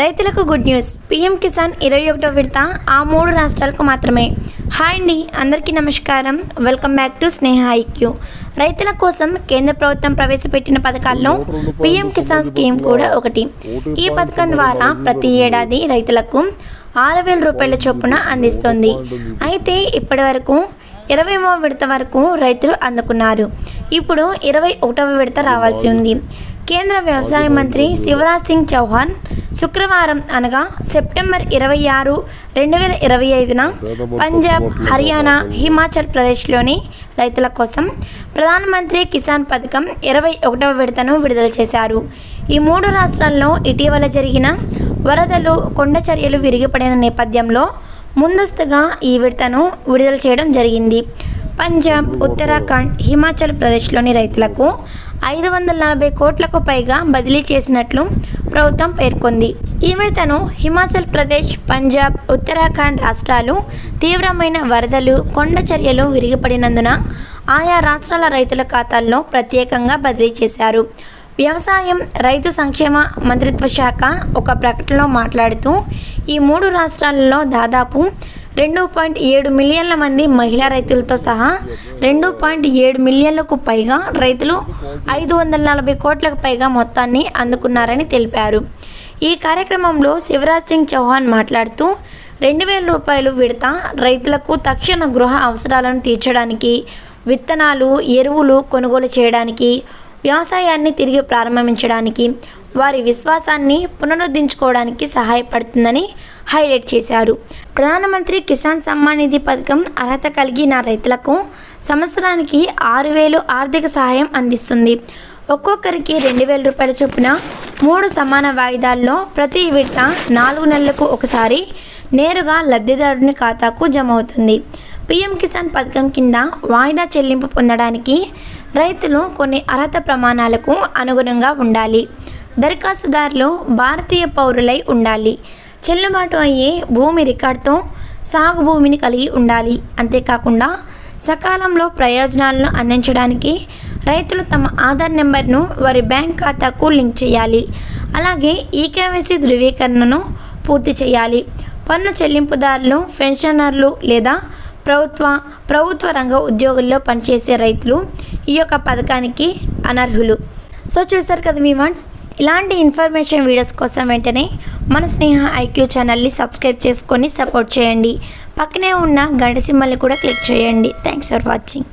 రైతులకు good news. PM Kisan ఇరవై ఒకటో విడత ఆ మూడు రాష్ట్రాలకు మాత్రమే. హాయ్ అండి అందరికీ నమస్కారం. Welcome back to Sneha IQ. రైతుల కోసం కేంద్ర ప్రభుత్వం ప్రవేశపెట్టిన పథకాల్లో పీఎం కిసాన్ స్కీమ్ కూడా ఒకటి. ఈ పథకం ద్వారా ప్రతి ఏడాది రైతులకు ఆరు వేల రూపాయల చొప్పున అందిస్తుంది. అయితే ఇప్పటి వరకు ఇరవైవ విడత వరకు రైతులు అందుకున్నారు. ఇప్పుడు ఇరవై ఒకటవ విడత రావాల్సి ఉంది. కేంద్ర వ్యవసాయ మంత్రి శివరాజ్ సింగ్ చౌహాన్ శుక్రవారం అనగా సెప్టెంబర్ ఇరవై ఆరు రెండు వేల ఇరవై ఐదున పంజాబ్ హర్యానా హిమాచల్ ప్రదేశ్లోని రైతుల కోసం ప్రధానమంత్రి కిసాన్ పథకం ఇరవై ఒకటవ విడతను విడుదల చేశారు. ఈ మూడు రాష్ట్రాల్లో ఇటీవల జరిగిన వరదలు కొండ చర్యలు విరిగిపడిన నేపథ్యంలో ముందస్తుగా ఈ విడతను విడుదల చేయడం జరిగింది. పంజాబ్ ఉత్తరాఖండ్ హిమాచల్ ప్రదేశ్లోని రైతులకు ఐదు వందల నలభై కోట్లకు పైగా బదిలీ చేసినట్లు ప్రభుత్వం పేర్కొంది. ఈ విడతను హిమాచల్ ప్రదేశ్ పంజాబ్ ఉత్తరాఖండ్ రాష్ట్రాలు తీవ్రమైన వరదలు కొండ చర్యలు విరిగిపడినందున ఆయా రాష్ట్రాల రైతుల ఖాతాల్లో ప్రత్యేకంగా బదిలీ చేశారు. వ్యవసాయం రైతు సంక్షేమ మంత్రిత్వ శాఖ ఒక ప్రకటనలో మాట్లాడుతూ ఈ మూడు రాష్ట్రాలలో దాదాపు రెండు పాయింట్ ఏడు మిలియన్ల మంది మహిళా రైతులతో సహా రెండు పాయింట్ ఏడు మిలియన్లకు పైగా రైతులు ఐదు వందల నలభై కోట్లకు పైగా మొత్తాన్ని అందుకున్నారని తెలిపారు. ఈ కార్యక్రమంలో శివరాజ్ సింగ్ చౌహాన్ మాట్లాడుతూ రెండు వేల రూపాయలు విడత రైతులకు తక్షణ గృహ అవసరాలను తీర్చడానికి విత్తనాలు ఎరువులు కొనుగోలు చేయడానికి వ్యవసాయాన్ని తిరిగి ప్రారంభించడానికి వారి విశ్వాసాన్ని పునరుద్ధరించుకోవడానికి సహాయపడుతుందని హైలైట్ చేశారు. ప్రధానమంత్రి కిసాన్ సమ్మాన్ నిధి పథకం అర్హత కలిగిన రైతులకు సంవత్సరానికి ఆరు వేలు ఆర్థిక సహాయం అందిస్తుంది. ఒక్కొక్కరికి రెండు వేల రూపాయల చొప్పున మూడు సమాన వాయిదాల్లో ప్రతి విడత నాలుగు నెలలకు ఒకసారి నేరుగా లబ్ధిదారుని ఖాతాకు జమ అవుతుంది. పీఎం కిసాన్ పథకం కింద వాయిదా చెల్లింపు పొందడానికి రైతులు కొన్ని అర్హత ప్రమాణాలకు అనుగుణంగా ఉండాలి. దరఖాస్తుదారులు భారతీయ పౌరులై ఉండాలి. చెల్లుబాటు అయ్యే భూమి రికార్డుతో సాగు భూమిని కలిగి ఉండాలి. అంతేకాకుండా సకాలంలో ప్రయోజనాలను అందించడానికి రైతులు తమ ఆధార్ నెంబర్ను వారి బ్యాంక్ ఖాతాకు లింక్ చేయాలి. అలాగే ఈకేవైసీ ధృవీకరణను పూర్తి చేయాలి. పన్ను చెల్లింపుదారులు పెన్షనర్లు లేదా ప్రభుత్వ ప్రభుత్వ రంగ ఉద్యోగుల్లో పనిచేసే రైతులు ఈ యొక్క పథకానికి అనర్హులు. సో చూసారు కదా మీ వన్స్ ఇలాంటి ఇన్ఫర్మేషన్ వీడియోస్ కోసం వెంటనే మన స్నేహ ఐక్యూ ఛానల్ని సబ్స్క్రైబ్ చేసుకొని సపోర్ట్ చేయండి. పక్కనే ఉన్న గంట సింబల్ని కూడా క్లిక్ చేయండి. Thanks for watching